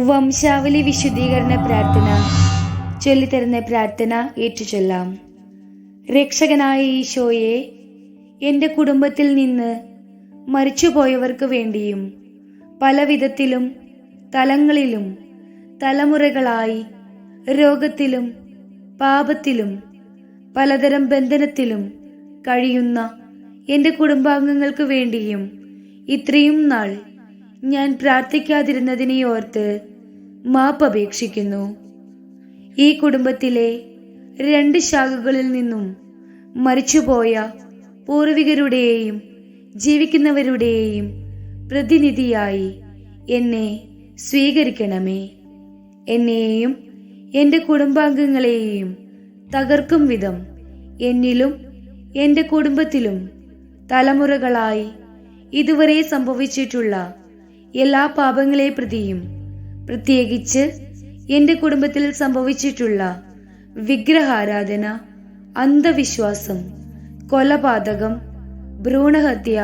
വംശാവലി വിശുദ്ധീകരണ പ്രാർത്ഥന ചൊല്ലിത്തരുന്ന പ്രാർത്ഥന ഏറ്റുചൊല്ലാം. രക്ഷകനായ ഈശോയെ എന്റെ കുടുംബത്തിൽ നിന്ന് മരിച്ചുപോയവർക്ക് വേണ്ടിയും പലവിധത്തിലും തലങ്ങളിലും തലമുറകളായി രോഗത്തിലും പാപത്തിലും പലതരം ബന്ധനത്തിലും കഴിയുന്ന എന്റെ കുടുംബാംഗങ്ങൾക്ക് വേണ്ടിയും ഇത്രയും നാൾ ഞാൻ പ്രാർത്ഥിക്കാതിരുന്നതിനെ ഓർത്ത് മാപ്പ് അപേക്ഷിക്കുന്നു. ഈ കുടുംബത്തിലെ രണ്ട് ശാഖകളിൽ നിന്നും മരിച്ചുപോയ പൂർവികരുടെയും ജീവിക്കുന്നവരുടെയും പ്രതിനിധിയായി എന്നെ സ്വീകരിക്കണമേ. എന്നെയും എന്റെ കുടുംബാംഗങ്ങളെയും തകർക്കും വിധം എന്നിലും എന്റെ കുടുംബത്തിലും തലമുറകളായി ഇതുവരെ സംഭവിച്ചിട്ടുള്ള എല്ലാ പാപങ്ങളെ പ്രതിയും. പ്രത്യേകിച്ച് എന്റെ കുടുംബത്തിൽ സംഭവിച്ചിട്ടുള്ള വിഗ്രഹാരാധന അന്ധവിശ്വാസം കൊലപാതകം ഭ്രൂണഹത്യ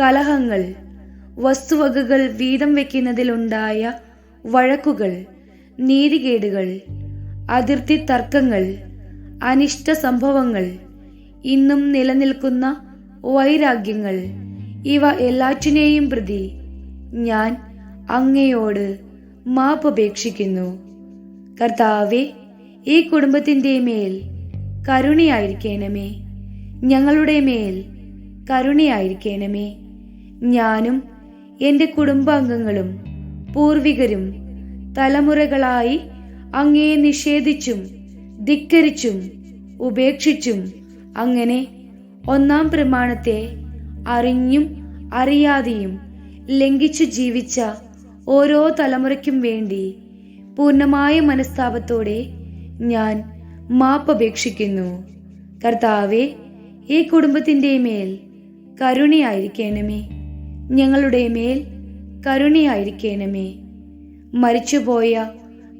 കലഹങ്ങൾ വസ്തുവകകൾ വീതം വെക്കുന്നതിലുണ്ടായ വഴക്കുകൾ നീതികേടുകൾ അതിർത്തി തർക്കങ്ങൾ അനിഷ്ട സംഭവങ്ങൾ ഇന്നും നിലനിൽക്കുന്ന വൈരാഗ്യങ്ങൾ ഇവ എല്ലാറ്റിനെയും പ്രതി ഞാൻ അങ്ങയോട് മാപ്പപേക്ഷിക്കുന്നു കർത്താവെ ഈ കുടുംബത്തിന്റെ മേൽ കരുണയായിരിക്കണമേ. ഞങ്ങളുടെ മേൽ കരുണയായിരിക്കണമേ. ഞാനും എന്റെ കുടുംബാംഗങ്ങളും പൂർവികരും തലമുറകളായി അങ്ങയെ നിഷേധിച്ചും ധിക്കരിച്ചും ഉപേക്ഷിച്ചും അങ്ങനെ ഒന്നാം പ്രമാണത്തെ അറിഞ്ഞും അറിയാതെയും ലംഘിച്ചു ജീവിച്ച ഓരോ തലമുറയ്ക്കും വേണ്ടി പൂർണമായ മനസ്താപത്തോടെ ഞാൻ മാപ്പപേക്ഷിക്കുന്നു കർത്താവെ ഈ കുടുംബത്തിന്റെ മേൽ കരുണയായിരിക്കണമേ. ഞങ്ങളുടെ മേൽ കരുണയായിരിക്കണമേ. മരിച്ചുപോയ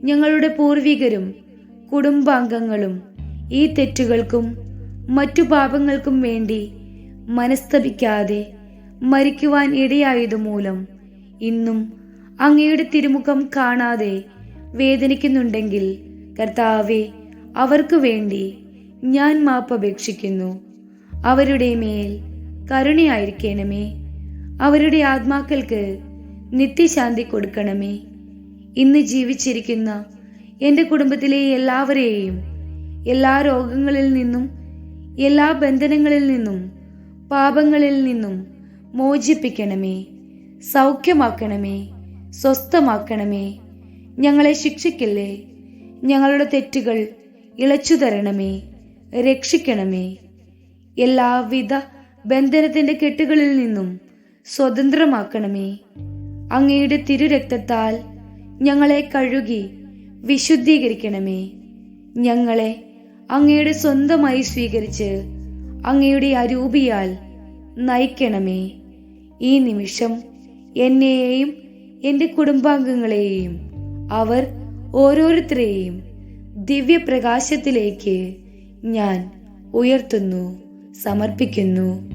ഞങ്ങളുടെ പൂർവികരും കുടുംബാംഗങ്ങളും ഈ തെറ്റുകൾക്കും മറ്റു പാപങ്ങൾക്കും വേണ്ടി മനസ്തപിക്കാതെ മരിക്കുവാൻ ഇടയായതുമൂലം ഇന്നും അങ്ങയുടെ തിരുമുഖം കാണാതെ വേദനിക്കുന്നുണ്ടെങ്കിൽ കർത്താവെ അവർക്കു വേണ്ടി ഞാൻ മാപ്പപേക്ഷിക്കുന്നു അവരുടെ മേൽ കരുണയായിരിക്കണമേ. അവരുടെ ആത്മാക്കൾക്ക് നിത്യശാന്തി കൊടുക്കണമേ. ഇന്ന് ജീവിച്ചിരിക്കുന്ന എന്റെ കുടുംബത്തിലെ എല്ലാവരെയും എല്ലാ രോഗങ്ങളിൽ നിന്നും എല്ലാ ബന്ധനങ്ങളിൽ നിന്നും പാപങ്ങളിൽ നിന്നും മോചിപ്പിക്കണമേ. സൗഖ്യമാക്കണമേ. സ്വസ്ഥമാക്കണമേ. ഞങ്ങളെ ശിക്ഷിക്കല്ലേ. ഞങ്ങളുടെ തെറ്റുകൾ ഇളച്ചു തരണമേ. രക്ഷിക്കണമേ. എല്ലാവിധ ബന്ധനത്തിന്റെ കെട്ടുകളിൽ നിന്നും സ്വതന്ത്രമാക്കണമേ. അങ്ങയുടെ തിരുരക്തത്താൽ ഞങ്ങളെ കഴുകി വിശുദ്ധീകരിക്കണമേ. ഞങ്ങളെ അങ്ങയുടെ സ്വന്തമായി സ്വീകരിച്ച് അങ്ങയുടെ അരൂപിയാൽ നയിക്കണമേ. ഈ നിമിഷം എന്നെയും എന്റെ കുടുംബാംഗങ്ങളെയും അവർ ഓരോരുത്തരെയും ദിവ്യപ്രകാശത്തിലേക്ക് ഞാൻ ഉയർത്തുന്നു സമർപ്പിക്കുന്നു.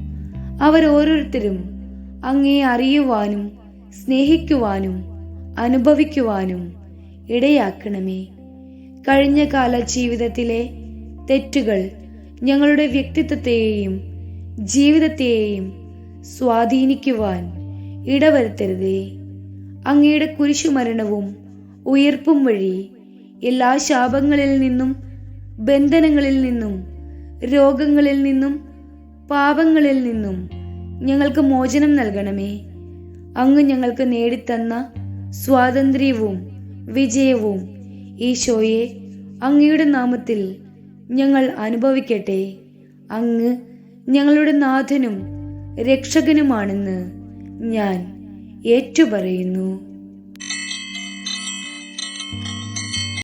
അവർ ഓരോരുത്തരും അങ്ങേ അറിയുവാനും സ്നേഹിക്കുവാനും അനുഭവിക്കുവാനും ഇടയാക്കണമേ. കഴിഞ്ഞ കാല ജീവിതത്തിലെ തെറ്റുകൾ ഞങ്ങളുടെ വ്യക്തിത്വത്തെയും ജീവിതത്തെയും സ്വാധീനിക്കുവാൻ ഇടവരുത്തരുതേ. അങ്ങയുടെ കുരിശുമരണവും ഉയർപ്പും വഴി എല്ലാ ശാപങ്ങളിൽ നിന്നും ബന്ധനങ്ങളിൽ നിന്നും രോഗങ്ങളിൽ നിന്നും പാപങ്ങളിൽ നിന്നും ഞങ്ങൾക്ക് മോചനം നൽകണമേ. അങ്ങ് ഞങ്ങൾക്ക് നേടിത്തന്ന സ്വാതന്ത്ര്യവും വിജയവും ഈശോയെ അങ്ങയുടെ നാമത്തിൽ ഞങ്ങൾ അനുഭവിക്കട്ടെ. അങ്ങ് ഞങ്ങളുടെ നാഥനും രക്ഷകനുമാണെന്ന് ഞാൻ ഏറ്റുപറയുന്നു.